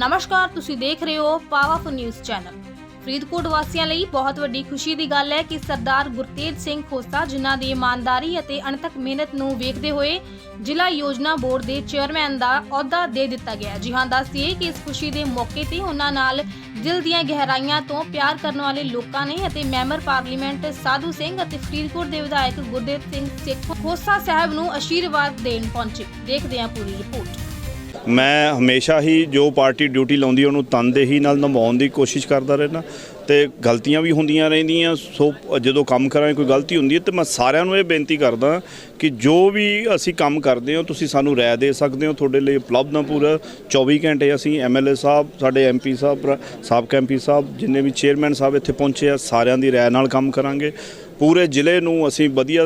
ਨਮਸਕਾਰ, ਤੁਸੀਂ ਦੇਖ ਰਹੇ ਹੋ ਪਾਵਰਫੁਲ ਨਿਊਜ਼ ਚੈਨਲ ਫਰੀਦਕੋਟ ਵਾਸੀਆਂ ਲਈ ਬਹੁਤ ਵੱਡੀ ਖੁਸ਼ੀ ਦੀ ਗੱਲ ਹੈ ਕਿ ਸਰਦਾਰ ਗੁਰਤੇਜ ਸਿੰਘ ਖੋਸਾ, ਜਿਨ੍ਹਾਂ ਦੀ ਇਮਾਨਦਾਰੀ ਅਤੇ ਅਣਥੱਕ ਮਿਹਨਤ ਨੂੰ ਵੇਖਦੇ ਹੋਏ ਜ਼ਿਲ੍ਹਾ ਯੋਜਨਾ ਬੋਰਡ ਦੇ ਚੇਅਰਮੈਨ ਦਾ ਅਹੁਦਾ ਦੇ ਦਿੱਤਾ ਗਿਆ ਜੀ ਹਾਂ, ਦੱਸਦੀਏ ਕਿ ਇਸ ਖੁਸ਼ੀ ਦੇ ਮੌਕੇ ਤੇ ਉਹਨਾਂ ਨਾਲ ਦਿਲ ਦੀਆਂ ਗਹਿਰਾਈਆਂ ਤੋਂ ਪਿਆਰ ਕਰਨ ਵਾਲੇ ਲੋਕਾਂ ਨੇ ਅਤੇ ਮੈਂਬਰ ਪਾਰਲੀਮੈਂਟ ਸਾਧੂ ਸਿੰਘ ਅਤੇ ਫਰੀਦਕੋਟ ਦੇ ਵਿਧਾਇਕ ਗੁਰਦੇਵ ਸਿੰਘ ਸੇਖੋਂ ਖੋਸਾ ਸਾਹਿਬ ਨੂੰ ਅਸ਼ੀਰਵਾਦ ਦੇਣ ਪਹੁੰਚੇ। ਦੇਖਦੇ ਹਾਂ ਪੂਰੀ ਰਿਪੋਰਟ। ਮੈਂ ਹਮੇਸ਼ਾ ਹੀ ਜੋ ਪਾਰਟੀ ਡਿਊਟੀ ਲਾਉਂਦੀ ਉਹਨੂੰ ਤਨਦੇਹੀ ਨਾਲ ਨਿਭਾਉਣ ਦੀ ਕੋਸ਼ਿਸ਼ ਕਰਦਾ ਰਹਿਣਾ ਤੇ ਗਲਤੀਆਂ ਵੀ ਹੁੰਦੀਆਂ ਰਹਿੰਦੀਆਂ, ਸੋ ਜਦੋਂ ਕੰਮ ਕਰਾਂ ਕੋਈ ਗਲਤੀ ਹੁੰਦੀ ਹੈ, ਤੇ ਮੈਂ ਸਾਰਿਆਂ ਨੂੰ ਇਹ ਬੇਨਤੀ ਕਰਦਾ ਕਿ ਜੋ ਵੀ ਅਸੀਂ ਕੰਮ ਕਰਦੇ ਹਾਂ, ਤੁਸੀਂ ਸਾਨੂੰ ਰਾਏ ਦੇ ਸਕਦੇ ਹੋ, ਤੁਹਾਡੇ ਲਈ ਉਪਲਬਧ ਹਾਂ ਪੂਰਾ। 24 ਘੰਟੇ ਅਸੀਂ ਐਮਐਲਏ ਸਾਹਿਬ, ਸਾਡੇ ਐਮਪੀ ਸਾਹਿਬ ਪ੍ਰ- ਸਾਬਕਾ ਐਮਪੀ ਸਾਹਿਬ, ਜਿੰਨੇ ਵੀ ਚੇਅਰਮੈਨ ਸਾਹਿਬ ਇੱਥੇ ਪਹੁੰਚੇ ਆ, ਸਾਰਿਆਂ ਦੀ ਰਾਏ ਨਾਲ ਕੰਮ ਕਰਾਂਗੇ। ਪੂਰੇ ਜ਼ਿਲ੍ਹੇ ਨੂੰ ਅਸੀਂ ਵਧੀਆ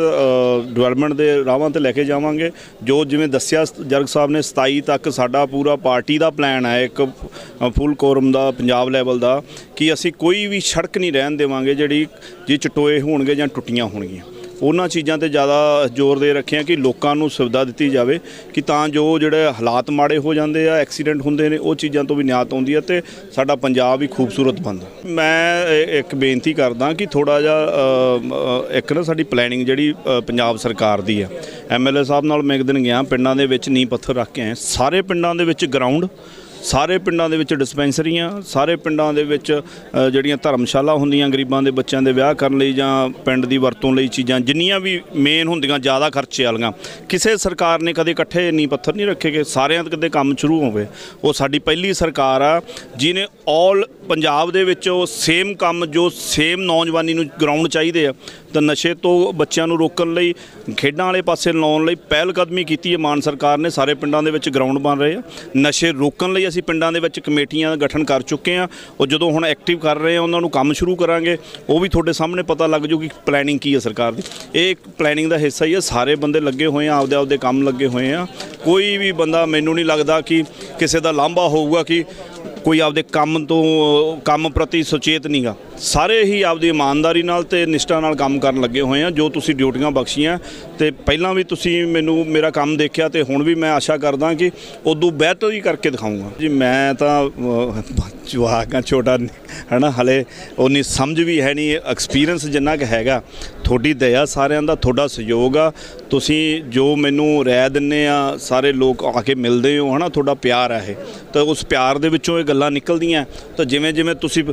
ਡਿਵੈਲਪਮੈਂਟ ਦੇ ਰਾਹਾਂ ਤੇ ਲੈ ਕੇ ਜਾਵਾਂਗੇ। ਜੋ ਜਿਵੇਂ ਦੱਸਿਆ ਜਰਗ ਸਾਹਿਬ ਨੇ 27 ਤੱਕ ਸਾਡਾ ਪੂਰਾ ਪਾਰਟੀ ਦਾ ਪਲਾਨ ਹੈ, ਇੱਕ ਫੁੱਲ ਕੋਰਮ ਦਾ, ਪੰਜਾਬ ਲੈਵਲ ਦਾ, ਕਿ ਅਸੀਂ ਕੋਈ ਵੀ ਸੜਕ ਨਹੀਂ ਰਹਿਣ ਦੇਵਾਂਗੇ ਜਿਹੜੀ, ਜੇ ਚਟੋਏ ਹੋਣਗੇ ਜਾਂ ਟੁੱਟੀਆਂ ਹੋਣਗੀਆਂ। ਉਹਨਾਂ ਚੀਜ਼ਾਂ ਤੇ ਜ਼ਿਆਦਾ ਜ਼ੋਰ ਦੇ ਰੱਖਿਆ ਕਿ ਲੋਕਾਂ ਨੂੰ ਸੁਵਿਧਾ ਦਿੱਤੀ ਜਾਵੇ ਕਿ ਤਾਂ ਜੋ ਜਿਹੜੇ ਹਾਲਾਤ ਮਾੜੇ ਹੋ ਜਾਂਦੇ ਆ, ਐਕਸੀਡੈਂਟ ਹੁੰਦੇ ਨੇ, ਉਹ ਚੀਜ਼ਾਂ ਤੋਂ ਵੀ ਨਿਆਤ ਆਉਂਦੀ ਹੈ ਤੇ ਸਾਡਾ ਪੰਜਾਬ ਵੀ ਖੂਬਸੂਰਤ ਬਣਦਾ। ਮੈਂ ਇੱਕ ਬੇਨਤੀ ਕਰਦਾ ਕਿ ਥੋੜਾ ਜਿਹਾ ਇੱਕ ਨਾ ਸਾਡੀ ਪਲੈਨਿੰਗ ਜਿਹੜੀ ਪੰਜਾਬ ਸਰਕਾਰ ਦੀ ਆ। ਐਮਐਲਏ ਸਾਹਿਬ ਨਾਲ ਮੈਂ ਇੱਕ ਦਿਨ ਗਿਆ, ਪਿੰਡਾਂ ਦੇ ਵਿੱਚ ਨੀਂਹ ਪੱਥਰ ਰੱਖ ਕੇ ਆਏ। ਸਾਰੇ ਪਿੰਡਾਂ ਦੇ ਵਿੱਚ ਗਰਾਊਂਡ ਸਾਰੇ ਪਿੰਡਾਂ ਦੇ ਵਿੱਚ ਡਿਸਪੈਂਸਰੀਆਂ, ਸਾਰੇ ਪਿੰਡਾਂ ਦੇ ਵਿੱਚ ਜਿਹੜੀਆਂ ਧਰਮਸ਼ਾਲਾ ਹੁੰਦੀਆਂ ਗਰੀਬਾਂ ਦੇ ਬੱਚਿਆਂ ਦੇ ਵਿਆਹ ਕਰਨ ਲਈ ਜਾਂ ਪਿੰਡ ਦੀ ਵਰਤੋਂ ਲਈ ਚੀਜ਼ਾਂ, ਜਿੰਨੀਆਂ ਵੀ ਮੇਨ ਹੁੰਦੀਆਂ ਜ਼ਿਆਦਾ ਖਰਚੇ ਵਾਲੀਆਂ। ਕਿਸੇ ਸਰਕਾਰ ਨੇ ਕਦੇ ਇਕੱਠੇ ਨਹੀਂ ਪੱਥਰ ਨਹੀਂ ਰੱਖੇ ਕਿ ਸਾਰਿਆਂ ਦੇ ਕਦੇ ਕੰਮ ਸ਼ੁਰੂ ਹੋਵੇ। ਉਹ ਸਾਡੀ ਪਹਿਲੀ ਸਰਕਾਰ ਆ, ਜਿਹਨੇ ਆਲ ਪੰਜਾਬ ਦੇ ਵਿੱਚ ਉਹ ਸੇਮ ਕੰਮ ਜੋ ਸੇਮ ਨੌਜਵਾਨੀ ਨੂੰ ਗਰਾਊਂਡ ਚਾਹੀਦੇ ਆ ਤਾਂ ਨਸ਼ੇ ਤੋਂ ਬੱਚਿਆਂ ਨੂੰ ਰੋਕਣ ਲਈ, ਖੇਡਾਂ ਵਾਲੇ ਪਾਸੇ ਲਾਉਣ ਲਈ ਪਹਿਲ ਕਦਮੀ ਕੀਤੀ ਹੈ ਮਾਨ ਸਰਕਾਰ ਨੇ। ਸਾਰੇ ਪਿੰਡਾਂ ਦੇ ਵਿੱਚ ਗਰਾਊਂਡ ਬਣ ਰਹੇ ਆ। ਨਸ਼ੇ ਰੋਕਣ ਲਈ ਅਸੀਂ ਪਿੰਡਾਂ ਦੇ ਵਿੱਚ ਕਮੇਟੀਆਂ ਦਾ ਗਠਨ ਕਰ ਚੁੱਕੇ ਆ। ਉਹ ਜਦੋਂ ਹੁਣ ਐਕਟਿਵ ਕਰ ਰਹੇ ਆ, ਉਹਨਾਂ ਨੂੰ ਕੰਮ ਸ਼ੁਰੂ ਕਰਾਂਗੇ। ਉਹ ਵੀ ਤੁਹਾਡੇ ਸਾਹਮਣੇ ਪਤਾ ਲੱਗ ਜੂ ਕਿ ਪਲੈਨਿੰਗ ਕੀ ਹੈ ਸਰਕਾਰ ਦੀ। ਇਹ ਇੱਕ ਪਲੈਨਿੰਗ ਦਾ ਹਿੱਸਾ ਹੀ ਹੈ। ਸਾਰੇ ਬੰਦੇ ਲੱਗੇ ਹੋਏ ਆ, ਆਪਦੇ ਆਪਦੇ ਕੰਮ ਲੱਗੇ ਹੋਏ ਆ। ਕੋਈ ਵੀ ਬੰਦਾ ਮੈਨੂੰ ਨਹੀਂ ਲੱਗਦਾ ਕਿ ਕਿਸੇ ਦਾ ਲਾਂਭਾ ਹੋਊਗਾ ਕਿ ਕੋਈ ਆਪਦੇ ਕੰਮ ਤੋਂ, ਕੰਮ ਪ੍ਰਤੀ ਸੁਚੇਤ ਨਹੀਂਗਾ ਸਾਰੇ ਹੀ ਆਪਦੀ ਇਮਾਨਦਾਰੀ ਨਾਲ ਤੇ ਨਿਸ਼ਠਾ ਨਾਲ ਕੰਮ ਕਰਨ ਲੱਗੇ ਹੋਏ ਆ ਜੋ ਤੁਸੀਂ ਡਿਊਟੀਆਂ ਬਖਸ਼ੀਆਂ ਤੇ ਪਹਿਲਾਂ ਵੀ ਤੁਸੀਂ ਮੈਨੂੰ ਮੇਰਾ ਕੰਮ ਦੇਖਿਆ ਤੇ ਹੁਣ ਵੀ ਮੈਂ ਆਸ਼ਾ ਕਰਦਾ ਕਿ ਉਦੋਂ ਬਿਹਤਰ ਹੀ ਕਰਕੇ ਦਿਖਾਊਂਗਾ। ਜੀ ਮੈਂ ਤਾਂ ਅਹ, ਜਵਾਕ ਆ ਛੋਟਾ ਹਨਾ ਹਲੇ ਉਨੀ ਸਮਝ ਵੀ ਹੈ ਨਹੀਂ ਐਕਸਪੀਰੀਅੰਸ ਜਿੰਨਾ ਕਿ ਹੈਗਾ ਤੁਹਾਡੀ ਦਇਆ ਸਾਰਿਆਂ ਦਾ ਤੁਹਾਡਾ ਸਹਿਯੋਗ ਆ। ਤੁਸੀਂ ਜੋ ਮੈਨੂੰ ਰਾਇ ਦਿੰਨੇ ਆ ਸਾਰੇ ਲੋਕ ਆ ਕੇ ਮਿਲਦੇ ਹੋ ਹਨਾ ਤੁਹਾਡਾ ਪਿਆਰ ਆ ਇਹ। ਤਾਂ ਉਸ ਪਿਆਰ ਦੇ ਵਿੱਚੋਂ ਇਹ ਗੱਲਾਂ ਨਿਕਲਦੀਆਂ ਤਾਂ ਜਿਵੇਂ ਜਿਵੇਂ ਤੁਸੀਂ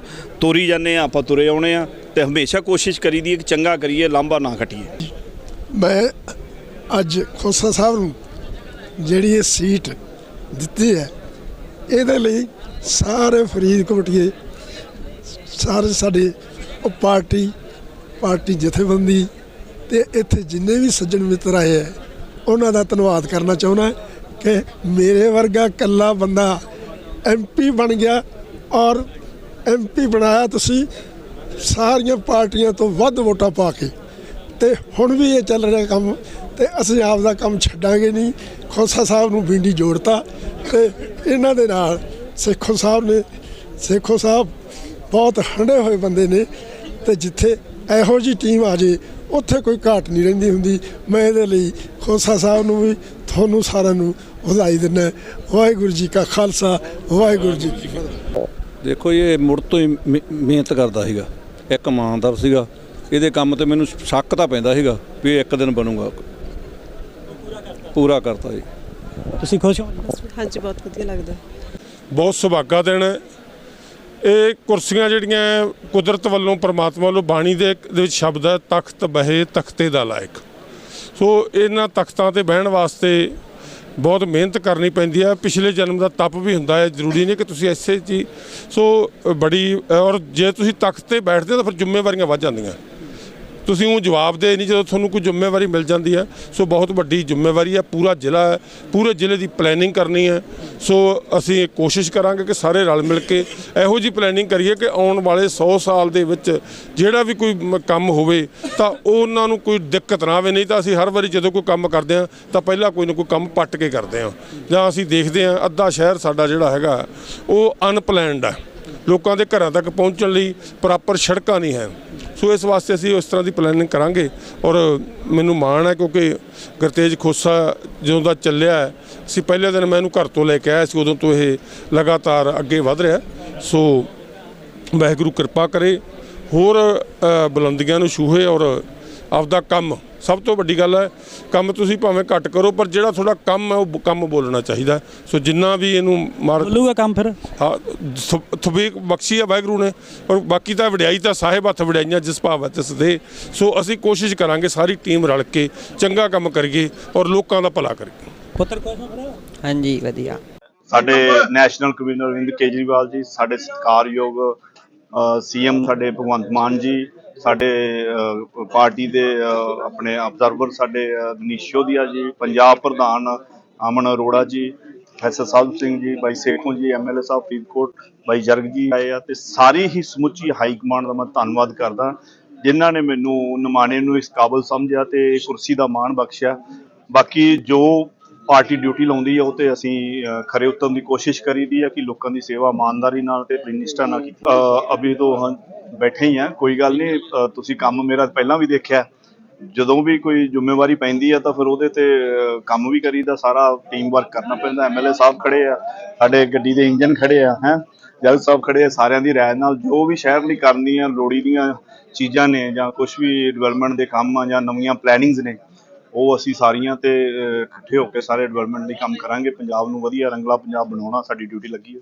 ਤੋਰੀ ਜਾਂਦੇ ਆ ਆਪਾਂ ਤੁਰੇ ਆਉਣੇ ਆ ਤੇ ਹਮੇਸ਼ਾ ਕੋਸ਼ਿਸ਼ ਕਰੀਦੀ ਹੈ ਕਿ ਚੰਗਾ ਕਰੀਏ, ਲਾਂਭਾ ਨਾ ਖਟੀਏ। ਮੈਂ ਅੱਜ ਖੋਸਾ ਸਾਹਿਬ ਨੂੰ ਜਿਹੜੀ ਇਹ ਸੀਟ ਦਿੱਤੀ ਹੈ, ਇਹਦੇ ਲਈ ਸਾਰੇ ਫਰੀਦਕੋਟੀਏ ਸਾਰੇ ਸਾਡੇ ਉਹ ਪਾਰਟੀ ਪਾਰਟੀ ਜਥੇਬੰਦੀ ਤੇ ਇੱਥੇ ਜਿੰਨੇ ਵੀ ਸੱਜਣ ਮਿੱਤਰ ਆਏ ਹੈ, ਉਹਨਾਂ ਦਾ ਧੰਨਵਾਦ ਕਰਨਾ ਚਾਹੁੰਦਾ ਕਿ ਮੇਰੇ ਵਰਗਾ ਕੱਲਾ ਬੰਦਾ ਐਮਪੀ ਬਣ ਗਿਆ ਔਰ ਐਮਪੀ ਬਣਾਇਆ ਤੁਸੀਂ, ਸਾਰੀਆਂ ਪਾਰਟੀਆਂ ਤੋਂ ਵੱਧ ਵੋਟਾਂ ਪਾ ਕੇ। ਤੇ ਹੁਣ ਵੀ ਇਹ ਚੱਲ ਰਿਹਾ ਕੰਮ, ਤੇ ਅਸੀਂ ਆਪ ਦਾ ਕੰਮ ਛੱਡਾਂਗੇ ਨਹੀਂ। ਖੋਸਾ ਸਾਹਿਬ ਨੂੰ ਬਿੰਡੀ ਜੋੜਤਾ, ਤੇ ਇਹਨਾਂ ਦੇ ਨਾਲ ਸੇਖੋ ਸਾਹਿਬ ਨੇ, ਸੇਖੋ ਸਾਹਿਬ ਬਹੁਤ ਹੰਡੇ ਹੋਏ ਬੰਦੇ ਨੇ, ਤੇ ਜਿੱਥੇ ਇਹੋ ਜੀ ਟੀਮ ਆ ਜੇ, ਉੱਥੇ ਕੋਈ ਘਾਟ ਨਹੀਂ ਰਹਿੰਦੀ ਹੁੰਦੀ। ਮੈਂ ਇਹਦੇ ਲਈ ਖੋਸਾ ਸਾਹਿਬ ਨੂੰ ਵੀ ਤੁਹਾਨੂੰ ਸਾਰਿਆਂ ਨੂੰ ਵਧਾਈ ਦਿੰਦਾ। ਵਾਹਿਗੁਰੂ ਜੀ ਕਾ ਖਾਲਸਾ, ਵਾਹਿਗੁਰੂ ਜੀ ਕੀ ਫਤਿਹ। ਦੇਖੋ ਜੀ, ਇਹ ਮੁੜ ਤੋਂ ਹੀ ਮਿ- ਮਿਹਨਤ ਕਰਦਾ ਸੀਗਾ। ਇੱਕ ਇਮਾਨਦਾਰ ਸੀਗਾ। ਇਹਦੇ ਕੰਮ ਤੇ ਮੈਨੂੰ ਸ਼ੱਕ ਤਾਂ ਪੈਂਦਾ ਸੀਗਾ ਵੀ ਇਹ ਇੱਕ ਦਿਨ ਬਣੂਗਾ। ਪੂਰਾ ਕਰਤਾ ਜੀ। ਤੁਸੀਂ ਖੁਸ਼ ਹੋ? ਹਾਂਜੀ ਬਹੁਤ ਵਧੀਆ ਲੱਗਦਾ। ਬਹੁਤ ਸੁਭਾਗਾ ਦਿਨ ਹੈ। ਇਹ ਕੁਰਸੀਆਂ ਜਿਹੜੀਆਂ ਕੁਦਰਤ ਵੱਲੋਂ ਪ੍ਰਮਾਤਮਾ ਵੱਲੋਂ ਬਾਣੀ ਦੇ ਦੇ ਵਿੱਚ ਸ਼ਬਦ ਹੈ ਤਖਤ ਬਹੇ ਤਖਤੇ ਦਾ ਲਾਇਕ। ਸੋ ਇਹਨਾਂ ਤਖਤਾਂ ਤੇ ਬਹਿਣ ਵਾਸਤੇ ਬਹੁਤ ਮਿਹਨਤ ਕਰਨੀ ਪੈਂਦੀ ਹੈ। ਪਿਛਲੇ ਜਨਮ ਦਾ ਤਪ ਵੀ ਹੁੰਦਾ ਹੈ, ਜ਼ਰੂਰੀ ਨਹੀਂ ਕਿ ਤੁਸੀਂ ਐਸੇ ਜੀ ਸੋ ਬੜੀ ਔਰ ਜੇ ਤੁਸੀਂ ਤਖਤ ਤੇ ਬੈਠਦੇ ਹੋ ਤਾਂ ਫਿਰ ਜ਼ਿੰਮੇਵਾਰੀਆਂ ਵੱਧ ਜਾਂਦੀਆਂ। ਤੁਸੀਂ ਉਹ ਜਵਾਬ ਦੇ ਨਹੀਂ ਜਦੋਂ ਤੁਹਾਨੂੰ ਕੋਈ ਜ਼ਿੰਮੇਵਾਰੀ ਮਿਲ ਜਾਂਦੀ ਹੈ, ਸੋ ਬਹੁਤ ਵੱਡੀ ਜ਼ਿੰਮੇਵਾਰੀ ਹੈ, ਪੂਰਾ ਜ਼ਿਲ੍ਹਾ ਹੈ, ਪੂਰੇ ਜ਼ਿਲ੍ਹੇ ਦੀ ਪਲੈਨਿੰਗ ਕਰਨੀ ਹੈ। ਸੋ ਅਸੀਂ ਕੋਸ਼ਿਸ਼ ਕਰਾਂਗੇ ਕਿ ਸਾਰੇ ਰਲ ਮਿਲ ਕੇ ਇਹੋ ਜੀ ਪਲੈਨਿੰਗ ਕਰੀਏ ਕਿ ਆਉਣ ਵਾਲੇ 100 ਸਾਲ ਦੇ ਵਿੱਚ ਜਿਹੜਾ ਵੀ ਕੋਈ ਕੰਮ ਹੋਵੇ, ਤਾਂ ਉਹਨਾਂ ਨੂੰ ਕੋਈ ਦਿੱਕਤ ਨਾ ਆਵੇ, ਨਹੀਂ ਤਾਂ ਅਸੀਂ ਹਰ ਵਾਰੀ ਜਦੋਂ ਕੋਈ ਕੰਮ ਕਰਦੇ ਹਾਂ, ਤਾਂ ਪਹਿਲਾਂ ਕੋਈ ਨਾ ਕੋਈ ਕੰਮ ਪੱਟ ਕੇ ਕਰਦੇ ਹਾਂ। ਜਾਂ ਅਸੀਂ ਦੇਖਦੇ ਹਾਂ, ਅੱਧਾ ਸ਼ਹਿਰ ਸਾਡਾ ਜਿਹੜਾ ਹੈਗਾ, ਉਹ ਅਨਪਲੈਨਡ ਹੈ। ਲੋਕਾਂ ਦੇ ਘਰਾਂ ਤੱਕ ਪਹੁੰਚਣ ਲਈ ਪ੍ਰੋਪਰ ਸੜਕਾਂ ਨਹੀਂ ਹੈ। ਸੋ ਇਸ ਵਾਸਤੇ ਅਸੀਂ ਉਸ ਤਰ੍ਹਾਂ ਦੀ ਪਲੈਨਿੰਗ ਕਰਾਂਗੇ ਔਰ ਮੈਨੂੰ ਮਾਣ ਹੈ ਕਿਉਂਕਿ ਗੁਰਤੇਜ ਖੋਸਾ ਜਦੋਂ ਦਾ ਚੱਲਿਆ ਅਸੀਂ ਪਹਿਲੇ ਦਿਨ ਮੈਂ ਇਹਨੂੰ ਘਰ ਤੋਂ ਲੈ ਕੇ ਆਇਆ ਸੀ ਉਦੋਂ ਤੋਂ ਇਹ ਲਗਾਤਾਰ ਅੱਗੇ ਵਧ ਰਿਹਾ ਸੋ ਵਾਹਿਗੁਰੂ ਕਿਰਪਾ ਕਰੇ। ਹੋਰ ਅ, ਬੁਲੰਦੀਆਂ ਨੂੰ ਛੂਹੇ ਔਰ ਆਪਦਾ ਕੰਮ। ਸਭ ਤੋਂ ਵੱਡੀ ਗੱਲ ਹੈ ਕੰਮ ਤੁਸੀਂ ਭਾਵੇਂ ਘੱਟ ਕਰੋ ਪਰ ਜਿਹੜਾ ਤੁਹਾਡਾ ਕੰਮ ਹੈ ਉਹ ਕੰਮ ਬੋਲਣਾ ਚਾਹੀਦਾ। ਸੋ ਜਿੰਨਾ ਵੀ ਇਹਨੂੰ ਮਾਰ ਬੋਲੂਗਾ ਕੰਮ ਫਿਰ? ਹਾਂ ਤਵੀਕ ਬਖਸ਼ੀ ਹੈ ਵਾਹਿਗੁਰੂ ਨੇ ਔਰ ਬਾਕੀ ਤਾਂ ਵਡਿਆਈ ਤਾਂ ਸਾਹਿਬ ਹੱਥ ਵਡਿਆਈਆਂ ਜਿਸ ਭਾਵ ਹੈ ਤਿਸ ਦੇ। ਸੋ ਅਸੀਂ ਕੋਸ਼ਿਸ਼ ਕਰਾਂਗੇ ਸਾਰੀ ਟੀਮ ਰਲ ਕੇ ਚੰਗਾ ਕੰਮ ਕਰੀਏ ਔਰ ਲੋਕਾਂ ਦਾ ਭਲਾ ਕਰੀਏ। ਪੁੱਤਰ ਕੋਸ਼ਾ ਖੜਾ ਹਾਂਜੀ ਵਧੀਆ। ਸਾਡੇ ਨੈਸ਼ਨਲ ਕਨਵੀਨਰ ਅਰਵਿੰਦ ਕੇਜਰੀਵਾਲ ਜੀ ਸਾਡੇ ਸਤਿਕਾਰਯੋਗ ਸੀਐਮ ਸਾਡੇ ਭਗਵੰਤ ਮਾਨ ਜੀ ਸਾਡੇ ਪਾਰਟੀ ਦੇ ਆਪਣੇ ਅਬਜ਼ਰਵਰ ਸਾਡੇ ਅ, ਮਨੀਸ਼ ਸ਼ੋਦੀਆ ਜੀ ਪੰਜਾਬ ਪ੍ਰਧਾਨ ਅਮਨ ਅਰੋੜਾ ਜੀ ਐਸਐਸ ਸਾਹਿਬ ਸਿੰਘ ਜੀ ਬਾਈ ਸੇਖੋਂ ਜੀ ਐਮਐਲਏ ਸਾਹਿਬ ਫਰੀਦਕੋਟ ਬਾਈ ਜਰਗ ਜੀ ਆਏ ਆ ਤੇ ਸਾਰੀ ਹੀ ਸਮੁੱਚੀ ਹਾਈ ਕਮਾਂਡ ਦਾ ਮੈਂ ਧੰਨਵਾਦ ਕਰਦਾ ਜਿਨ੍ਹਾਂ ਨੇ ਮੈਨੂੰ ਨਿਮਾਣੇ ਨੂੰ ਇਸ ਕਾਬਲ ਸਮਝਿਆ ਤੇ ਕੁਰਸੀ ਦਾ ਮਾਣ ਬਖਸ਼ਿਆ। ਬਾਕੀ ਜੋ ਪਾਰਟੀ ਡਿਊਟੀ ਲਾਉਂਦੀ ਹੈ ਉਹ ਤੇ ਅਸੀਂ ਖਰੇ ਉਤਰਨ ਦੀ ਕੋਸ਼ਿਸ਼ ਕਰੀਦੀ ਹੈ ਕਿ ਲੋਕਾਂ ਦੀ ਸੇਵਾ ਇਮਾਨਦਾਰੀ ਨਾਲ ਤੇ ਆਪਣੀ ਨਿਸ਼ਠਾ ਨਾਲ ਕੀਤੀ ਅਭੀ ਤੋਂ ਹਾਂ ਬੈਠੇ ਹੀ ਆ, ਕੋਈ ਗੱਲ ਨਹੀਂ ਤੁਸੀਂ ਕੰਮ ਮੇਰਾ ਪਹਿਲਾਂ ਵੀ ਦੇਖਿਆ। ਜਦੋਂ ਵੀ ਕੋਈ ਜ਼ਿੰਮੇਵਾਰੀ ਪੈਂਦੀ ਹੈ ਤਾਂ ਫਿਰ ਉਹਦੇ ਤੇ ਕੰਮ ਵੀ ਕਰੀਦਾ ਸਾਰਾ ਟੀਮ ਵਰਕ ਕਰਨਾ ਪੈਂਦਾ ਐਮਐਲਏ ਸਾਹਿਬ ਖੜੇ ਆ, ਸਾਡੇ ਗੱਡੀ ਦੇ ਇੰਜਨ ਖੜੇ ਆ, ਹੈ। ਜਲ ਸਾਹਿਬ ਖੜੇ ਆ, ਸਾਰਿਆਂ ਦੀ ਰਾਏ ਨਾਲ, ਜੋ ਵੀ ਸ਼ਹਿਰ ਲਈ ਕਰਨੀਆਂ ਲੋੜੀ ਦੀਆਂ ਚੀਜ਼ਾਂ ਨੇ ਜਾਂ ਕੁਝ ਵੀ ਡਿਵੈਲਪਮੈਂਟ ਦੇ ਕੰਮ ਆ ਜਾਂ ਨਵੀਆਂ ਪਲੈਨਿੰਗਸ ਨੇ ਉਹ ਅਸੀਂ ਸਾਰੀਆਂ ਤੇ ਇਕੱਠੇ ਹੋ ਕੇ ਸਾਰੇ ਡਿਵੈਲਪਮੈਂਟ ਲਈ ਕੰਮ ਕਰਾਂਗੇ। ਪੰਜਾਬ ਨੂੰ ਵਧੀਆ ਰੰਗਲਾ ਪੰਜਾਬ ਬਣਾਉਣਾ ਸਾਡੀ ਡਿਊਟੀ ਲੱਗੀ ਹੈ।